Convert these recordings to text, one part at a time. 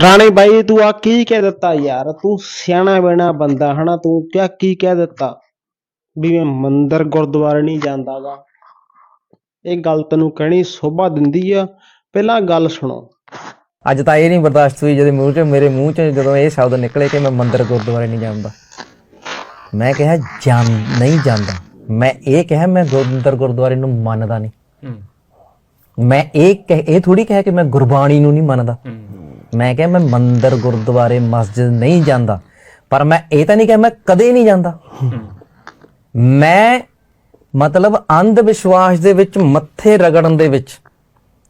ਰਾਣੇ ਬਾਈ ਤੂੰ ਆ ਕੀ ਕਹਿ ਦਿੱਤਾ ਯਾਰ? ਤੂੰ ਸਿਆਣਾ ਬਣਾ ਬੰਦਾ ਹਨਾ ਤੂੰ ਕਿਆ ਕੀ ਕਹਿ ਦਿੱਤਾ? ਵੀ ਮੈਂ ਮੰਦਿਰ ਗੁਰਦੁਆਰੇ ਨਹੀਂ ਜਾਂਦਾਗਾ। ਇਹ ਗੱਲ ਤੈਨੂੰ ਕਹਿਣੀ ਸੋਭਾ ਦਿੰਦੀ ਆ। ਪਹਿਲਾਂ ਗੱਲ ਸੁਣੋ। ਅੱਜ ਤਾਂ ਇਹ ਨਹੀਂ ਬਰਦਾਸ਼ਤ ਹੋਈ ਜਦੋਂ ਮੂੰਹ 'ਚ ਮੇਰੇ ਮੂੰਹ 'ਚ ਜਦੋਂ ਇਹ ਸ਼ਬਦ ਨਿਕਲੇ ਕਿ ਮੈਂ ਮੰਦਿਰ ਗੁਰਦੁਆਰੇ ਨਹੀਂ ਜਾਂਦਾ। ਮੈਂ ਕਿਹਾ ਜਾਂ ਨਹੀਂ ਜਾਂਦਾ। ਮੈਂ ਇਹ ਕਿਹਾ ਮੈਂ ਮੰਦਿਰ ਗੁਰਦੁਆਰੇ ਨੂੰ ਮੰਨਦਾ ਨਹੀਂ। ਮੈਂ ਇਹ ਕਹਿ- ਇਹ ਥੋੜੀ ਕਿਹਾ ਕਿ ਮੈਂ ਗੁਰਬਾਣੀ ਨੂੰ ਨਹੀਂ ਮੰਨਦਾ। ਮੈਂ ਕਿਹਾ ਮੈਂ ਮੰਦਿਰ ਗੁਰਦੁਆਰੇ ਮਸਜਿਦ ਨਹੀਂ ਜਾਂਦਾ, ਪਰ ਮੈਂ ਇਹ ਤਾਂ ਨਹੀਂ ਕਿਹਾ ਮੈਂ ਕਦੇ ਨਹੀਂ ਜਾਂਦਾ। ਮੈਂ ਮਤਲਬ ਅੰਧ ਵਿਸ਼ਵਾਸ ਦੇ ਵਿੱਚ, ਮੱਥੇ ਰਗੜਨ ਦੇ ਵਿੱਚ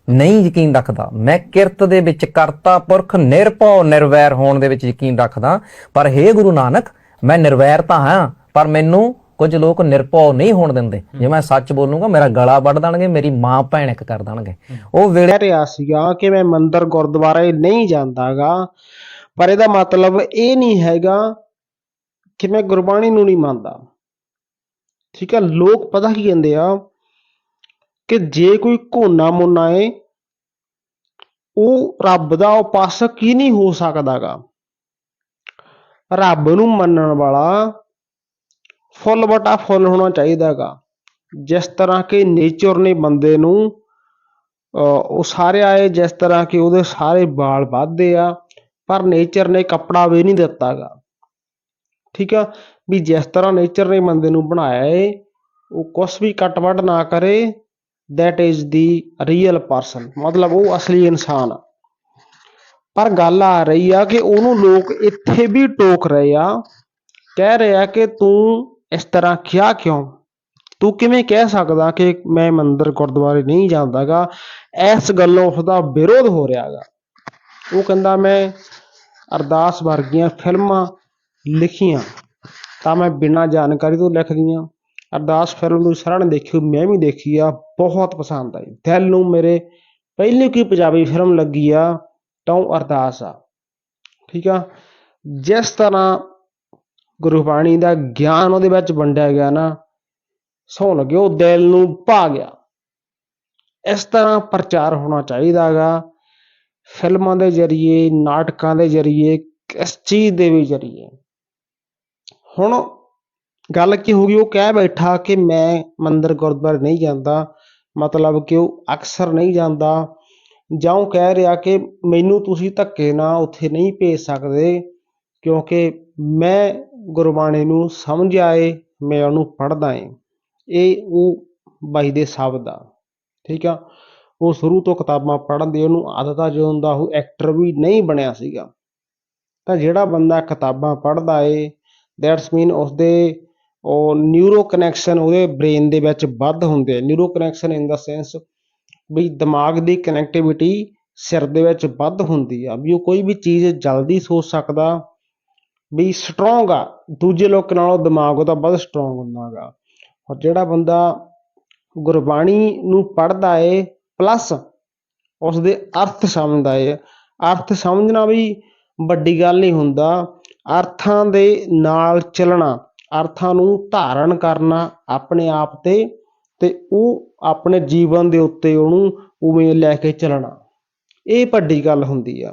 ਨਹੀਂ ਯਕੀਨ ਰੱਖਦਾ। ਮੈਂ ਕਿਰਤ ਦੇ ਵਿੱਚ ਕਰਤਾ ਪੁਰਖ, ਨਿਰਭਉ, ਨਿਰਵੈਰ ਹੋਣ ਦੇ ਵਿੱਚ ਯਕੀਨ ਰੱਖਦਾ। ਪਰ ਹੇ ਗੁਰੂ ਨਾਨਕ, ਮੈਂ ਨਿਰਵੈਰ ਤਾਂ ਹਾਂ, ਪਰ ਮੈਨੂੰ ਕੁਝ ਲੋਕ ਨਿਰਭਉ ਨਹੀਂ ਹੋਣ ਦਿੰਦੇ। ਜੇ ਮੈਂ ਸੱਚ ਬੋਲੂੰਗਾ, ਮੇਰਾ ਗਲਾ ਵੱਢ ਦੇਣਗੇ, ਮੇਰੀ ਮਾਂ ਭੈਣ ਇੱਕ ਕਰ ਦੇਣਗੇ। ਉਹ ਵੇਲੇ ਰਿਹਾ ਸੀਗਾ ਕਿ ਮੈਂ ਮੰਦਿਰ ਗੁਰਦੁਆਰੇ ਨਹੀਂ ਜਾਂਦਾਗਾ, ਪਰ ਇਹਦਾ ਮਤਲਬ ਇਹ ਨਹੀਂ ਹੈਗਾ ਕਿ ਮੈਂ ਗੁਰਬਾਣੀ ਨੂੰ ਨਹੀਂ ਮੰਨਦਾ। ਠੀਕ ਹੈ ਲੋਕ ਪਤਾ ਕੀ ਕਹਿੰਦੇ ਆ ਕਿ ਜੇ ਕੋਈ ਘੋਨਾ ਮੁੰਨਾ ਏ, ਉਹ ਰੱਬ ਦਾ ਉਪਾਸਕ ਹੀ ਨਹੀਂ ਹੋ ਸਕਦਾਗਾ। ਰੱਬ ਨੂੰ ਮੰਨਣ ਵਾਲਾ ਫੁੱਲ ਬਟਾ ਫੁੱਲ ਹੋਣਾ ਚਾਹੀਦਾਗਾ ਜਿਸ ਤਰ੍ਹਾਂ ਕਿ ਨੇਚਰ ਨੇ ਬੰਦੇ ਨੂੰ ਉਹ ਸਾਰੇ ਆਏ ਜਿਸ ਤਰ੍ਹਾਂ ਕਿ ਉਹਦੇ ਸਾਰੇ ਵਾਲ ਵੱਧਦੇ ਆ, ਪਰ ਨੇਚਰ ਨੇ ਕੱਪੜਾ ਵੀ ਨਹੀਂ ਦਿੱਤਾਗਾ ਠੀਕ ਆ? ਵੀ ਜਿਸ ਤਰ੍ਹਾਂ ਨੇਚਰ ਨੇ ਬੰਦੇ ਨੂੰ ਬਣਾਇਆ ਏ, ਉਹ ਕੁਛ ਵੀ ਕੱਟ ਵੱਢ ਨਾ ਕਰੇ that is the real person ਮਤਲਬ ਉਹ ਅਸਲੀ ਇਨਸਾਨ ਆ। ਪਰ ਗੱਲ ਆ ਰਹੀ ਆ ਕਿ ਉਹਨੂੰ ਲੋਕ ਇੱਥੇ ਵੀ ਟੋਕ ਰਹੇ ਆ, ਕਹਿ ਰਹੇ ਆ ਕਿ ਤੂੰ ਇਸ ਤਰ੍ਹਾਂ ਕਿਹਾ ਕਿਉਂ? ਤੂੰ ਕਿਵੇਂ ਕਹਿ ਸਕਦਾ ਕਿ ਮੈਂ ਮੰਦਰ ਗੁਰਦੁਆਰੇ ਨਹੀਂ ਜਾਂਦਾਗਾ? ਇਸ ਗੱਲੋਂ ਉਸਦਾ ਵਿਰੋਧ ਹੋ ਰਿਹਾਗਾ। ਉਹ ਕਹਿੰਦਾ, ਮੈਂ ਅਰਦਾਸ ਵਰਗੀਆਂ ਫਿਲਮਾਂ ਲਿਖੀਆਂ, ਤਾਂ ਮੈਂ ਬਿਨਾਂ ਜਾਣਕਾਰੀ ਤੋਂ ਲਿਖਦੀਆਂ। ਅਰਦਾਸ ਫਿਲਮ ਨੂੰ ਸਾਰਿਆਂ ਨੇ ਦੇਖੀ ਮੈਂ ਵੀ ਦੇਖੀ ਆ, ਬਹੁਤ ਪਸੰਦ ਆਈ। ਦਿਲ ਨੂੰ ਮੇਰੇ ਪਹਿਲੀ ਕੀ ਪੰਜਾਬੀ ਫਿਲਮ ਲੱਗੀ ਆ ਤਾਂ ਉਹ ਅਰਦਾਸ ਆ। ਠੀਕ ਆ? ਜਿਸ ਤਰ੍ਹਾਂ ਗੁਰਬਾਣੀ ਦਾ ਗਿਆਨ ਉਹਦੇ ਵਿੱਚ ਵੰਡਿਆ ਗਿਆ ਨਾ, ਸੁਣ ਲੱਗੇ ਉਹ ਦਿਲ ਨੂੰ ਭਾ ਗਿਆ। ਇਸ ਤਰ੍ਹਾਂ ਪ੍ਰਚਾਰ ਹੋਣਾ ਚਾਹੀਦਾਗਾ ਫਿਲਮਾਂ ਦੇ ਜ਼ਰੀਏ, ਨਾਟਕਾਂ ਦੇ ਜ਼ਰੀਏ ਕਿਸ ਚੀਜ਼ ਦੇ ਵੀ ਜ਼ਰੀਏ। ਹੁਣ ਗੱਲ ਕੀ ਹੋ ਗਈ, ਉਹ ਕਹਿ ਬੈਠਾ ਕਿ ਮੈਂ ਮੰਦਿਰ ਗੁਰਦੁਆਰੇ ਨਹੀਂ ਜਾਂਦਾ, ਮਤਲਬ ਕਿ ਉਹ ਅਕਸਰ ਨਹੀਂ ਜਾਂਦਾ, ਜਾਂ ਉਹ ਕਹਿ ਰਿਹਾ ਕਿ ਮੈਨੂੰ ਤੁਸੀਂ ਧੱਕੇ ਨਾਲ ਉੱਥੇ ਨਹੀਂ ਭੇਜ ਸਕਦੇ, ਕਿਉਂਕਿ ਮੈਂ ਗੁਰਬਾਣੀ ਨੂੰ ਸਮਝ ਆਏ, ਮੈਂ ਉਹਨੂੰ ਪੜ੍ਹਦਾ ਏ। ਇਹ ਉਹ ਬਾਈ ਦੇ ਸ਼ਬਦ ਆ ਠੀਕ ਆ? ਉਹ ਸ਼ੁਰੂ ਤੋਂ ਕਿਤਾਬਾਂ ਪੜ੍ਹਨ ਦੀ ਉਹਨੂੰ ਆਦਤ ਆ, ਜਦੋਂ ਦਾ ਉਹ ਐਕਟਰ ਵੀ ਨਹੀਂ ਬਣਿਆ ਸੀਗਾ। ਤਾਂ ਜਿਹੜਾ ਬੰਦਾ ਕਿਤਾਬਾਂ ਪੜ੍ਹਦਾ ਏ ਦੈਟਸ ਮੀਨ ਉਸਦੇ ਉਹ ਨਿਊਰੋ ਕਨੈਕਸ਼ਨ ਉਹਦੇ ਬ੍ਰੇਨ ਦੇ ਵਿੱਚ ਵੱਧ ਹੁੰਦੇ ਆ। ਨਿਊਰੋ ਕਨੈਕਸ਼ਨ ਇਨ ਦਾ ਸੈਂਸ ਵੀ ਦਿਮਾਗ ਦੀ ਕਨੈਕਟੀਵਿਟੀ ਸਿਰ ਦੇ ਵਿੱਚ ਵੱਧ ਹੁੰਦੀ ਆ। ਵੀ ਉਹ ਕੋਈ ਵੀ ਚੀਜ਼ ਜਲਦੀ ਸੋਚ ਸਕਦਾ ਵੀ ਸਟਰੋਂਗ ਆ। ਦੂਜੇ ਲੋਕਾਂ ਨਾਲੋਂ ਦਿਮਾਗ ਉਹਦਾ ਵੱਧ ਸਟਰੋਂਗ ਹੁੰਦਾ ਗਾ ਔਰ ਜਿਹੜਾ ਬੰਦਾ ਗੁਰਬਾਣੀ ਨੂੰ ਪੜ੍ਹਦਾ ਏ ਪਲੱਸ ਉਸਦੇ ਅਰਥ ਸਮਝਦਾ ਏ। ਅਰਥ ਸਮਝਣਾ ਵੀ ਵੱਡੀ ਗੱਲ ਨਹੀਂ ਹੁੰਦਾ। ਅਰਥਾਂ ਦੇ ਨਾਲ ਚੱਲਣਾ, ਅਰਥਾਂ ਨੂੰ ਧਾਰਨ ਕਰਨਾ ਆਪਣੇ ਆਪ ਤੇ ਤੇ ਉਹ ਆਪਣੇ ਜੀਵਨ ਦੇ ਉੱਤੇ ਉਹਨੂੰ ਉਵੇਂ ਲੈ ਕੇ ਚੱਲਣਾ। ਇਹ ਵੱਡੀ ਗੱਲ ਹੁੰਦੀ ਆ।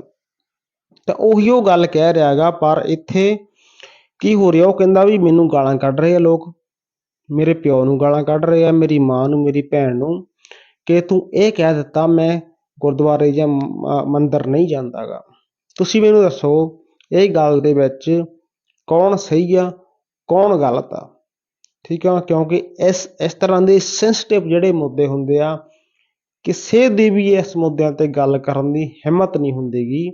ਤਾਂ ਉਹੀ ਉਹ ਗੱਲ ਕਹਿ ਰਿਹਾ ਗਾ ਪਰ ਇੱਥੇ ਕੀ ਹੋ ਰਿਹਾ? ਉਹ ਕਹਿੰਦਾ ਵੀ ਮੈਨੂੰ ਗਾਲਾਂ ਕੱਢ ਰਹੇ ਆ ਲੋਕ। ਮੇਰੇ ਪਿਓ ਨੂੰ ਗਾਲਾਂ ਕੱਢ ਰਹੇ ਆ, ਮੇਰੀ ਮਾਂ ਨੂੰ, ਮੇਰੀ ਭੈਣ ਨੂੰ। ਕਿ ਤੂੰ ਇਹ ਕਹਿ ਦਿੱਤਾ, ਮੈਂ ਗੁਰਦੁਆਰੇ ਜਾਂ ਮੰਦਰ ਮੰਦਿਰ ਨਹੀਂ ਜਾਂਦਾਗਾ। ਤੁਸੀਂ ਮੈਨੂੰ ਦੱਸੋ, ਇਹ ਗੱਲ ਦੇ ਵਿੱਚ ਕੌਣ ਸਹੀ ਆ, ਕੌਣ ਗਲਤ ਆ? ਠੀਕ ਆ, ਕਿਉਂਕਿ ਇਸ ਇਸ ਤਰ੍ਹਾਂ ਦੇ ਸੈਂਸਿਟਿਵ ਜਿਹੜੇ ਮੁੱਦੇ ਹੁੰਦੇ ਆ, ਕਿਸੇ ਦੀ ਵੀ ਇਸ ਮੁੱਦਿਆਂ ਤੇ ਗੱਲ ਕਰਨ ਦੀ ਹਿੰਮਤ ਨਹੀਂ ਹੁੰਦੀਗੀ।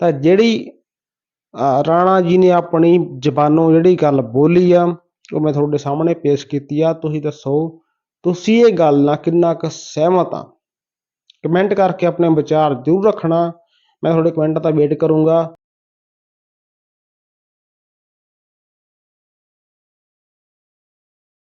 ਤਾਂ ਜਿਹੜੀ ਰਾਣਾ ਜੀ ਨੇ ਆਪਣੀ ਜ਼ਬਾਨੋਂ ਜਿਹੜੀ ਗੱਲ ਬੋਲੀ ਆ, ਉਹ ਮੈਂ ਤੁਹਾਡੇ ਸਾਹਮਣੇ ਪੇਸ਼ ਕੀਤੀ ਆ, ਤੁਸੀਂ ਦੱਸੋ, ਤੁਸੀਂ ਇਹ ਗੱਲ ਨਾਲ ਕਿੰਨਾ ਕੁ ਸਹਿਮਤ ਆ? ਕਮੈਂਟ ਕਰਕੇ ਆਪਣੇ ਵਿਚਾਰ ਜ਼ਰੂਰ ਰੱਖਣਾ, ਮੈਂ ਤੁਹਾਡੇ ਕਮੈਂਟ ਦਾ ਵੇਟ ਕਰੂੰਗਾ।